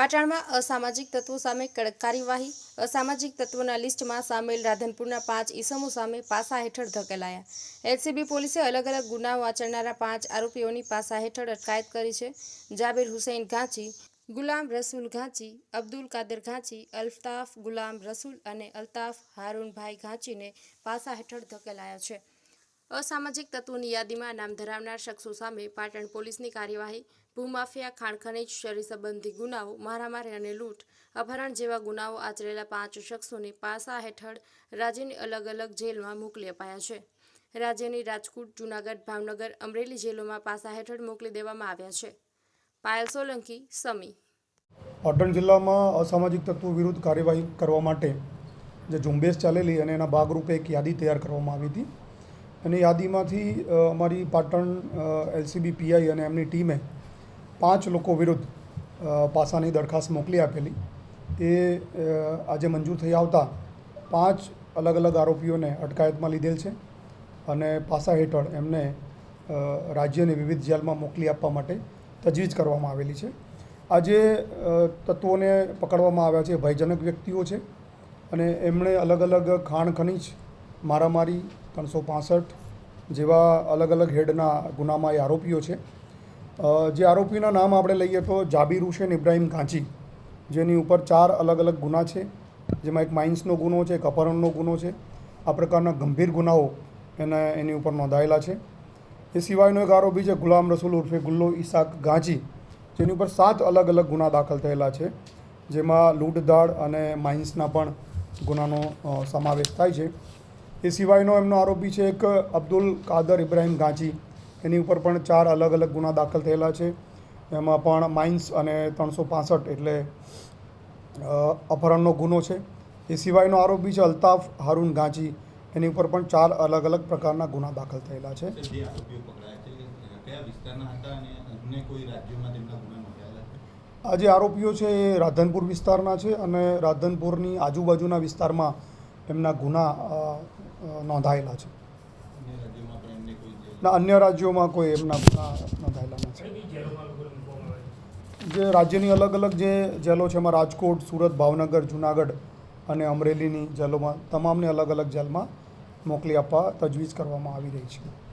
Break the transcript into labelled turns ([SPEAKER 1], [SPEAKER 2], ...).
[SPEAKER 1] પાટણમાં અસામાજિક તત્વો સામે કડક કાર્યવાહી, અસામાજિક તત્વોના લિસ્ટમાં સામેલ રાધનપુરના પાંચ ઇસમો સામે પાસા હેઠળ ધકેલાયા. એલસીબી પોલીસે અલગ અલગ ગુનાઓ આચરનારા પાંચ આરોપીઓની પાસા હેઠળ અટકાયત કરી છે. જાબીર હુસૈન ઘાંચી, ગુલામ રસૂલ ઘાંચી, અબ્દુલ કાદર ઘાંચી, અલ્તાફ ગુલામ રસૂલ અને અલ્તાફ હારૂનભાઈ ઘાંચીને પાસા હેઠળ ધકેલાયા છે. અસામાજિક તત્વોની યાદીમાં નામ ધરાવનાર શખ્સો સામે પાટણ પોલીસની કાર્યવાહી ભૂમાફિયા, ખાણખનીજ શરી સંબંધી ગુનાઓ, મારામારી અને લૂંટ, અપહરણ જેવા ગુનાઓ આચરેલા પાંચ શખ્સોને પાસા હેઠળ રાજ્યની અલગ અલગ જેલમાં મોકલી અપાયા છે. રાજ્યની રાજકોટ જૂનાગઢ, ભાવનગર, અમરેલી જેલોમાં પાસા હેઠળ મોકલી દેવામાં આવ્યા છે. પાયલ સોલંકી, સમી.
[SPEAKER 2] પાટણ જિલ્લામાં અસામાજિક તત્વો વિરુદ્ધ કાર્યવાહી કરવા માટે જે ઝુંબેશ ચાલેલી અને એના ભાગરૂપે એક યાદી તૈયાર કરવામાં આવી હતી. અને યાદીમાંથી અમારી પાટણ એલસીબી પીઆઈ અને એમની ટીમે પાંચ લોકો વિરુદ્ધ પાસાની દરખાસ્ત મોકલી આપેલી. એ આજે મંજૂર થઈ આવતા પાંચ અલગ અલગ આરોપીઓને અટકાયતમાં લીધેલ છે અને પાસા હેઠળ એમને રાજ્યની વિવિધ જેલમાં મોકલી આપવા માટે તજવીજ કરવામાં આવેલી છે. આજે તત્વોને પકડવામાં આવ્યા છે ભયજનક વ્યક્તિઓ છે અને એમણે અલગ અલગ ખાણ ખનીજ, મારામારી, ત્રણસો પાસઠ જેવા અલગ અલગ હેડના ગુનામાં એ આરોપીઓ છે. જે આરોપીના નામ આપણે લઈએ તો જાબીર હુસેન ઇબ્રાહિમ કાંચી જેની ઉપર ચાર અલગ અલગ ગુના છે. જેમાં એક માઇન્સનો ગુનો છે, એક અપહરણનો ગુનો છે. આ પ્રકારના ગંભીર ગુનાઓ એને, એની ઉપર નોંધાયેલા છે. એ સિવાયનો એક આરોપી છે, ગુલામ રસૂલ ઉર્ફે ગુલ્લો ઈસાક ગાંચી જેની ઉપર સાત અલગ અલગ ગુના દાખલ થયેલા છે. જેમાં લૂંટધાડ અને માઇન્સના પણ ગુનાનો સમાવેશ થાય છે. એ સિવાયનો એમનો આરોપી છે એક અબ્દુલ કાદર ઇબ્રાહીમ ગાંચી એની ઉપર પણ ચાર અલગ અલગ ગુના દાખલ થયેલા છે. એમાં પણ માઇન્સ અને ત્રણસો પાસઠ એટલે અપહરણનો ગુનો છે. એ સિવાયનો આરોપી છે અલ્તાફ હારૂન ગાંચી એની ઉપર પણ ચાર અલગ અલગ પ્રકારના ગુના દાખલ થયેલા છે. આ જે આરોપીઓ છે એ રાધનપુર વિસ્તારના છે અને રાધનપુરની આજુબાજુના વિસ્તારમાં એમના ગુના નોંધાયેલા છે. ના, અન્ય રાજ્યોમાં કોઈ એમના નોંધાયેલા નથી. જે રાજ્યની અલગ અલગ જે જેલો છે, એમાં રાજકોટ, સુરત, ભાવનગર, જુનાગઢ અને અમરેલીની જેલોમાં તમામને અલગ અલગ જેલમાં મોકલી આપવા તજવીજ કરવામાં આવી રહી છે.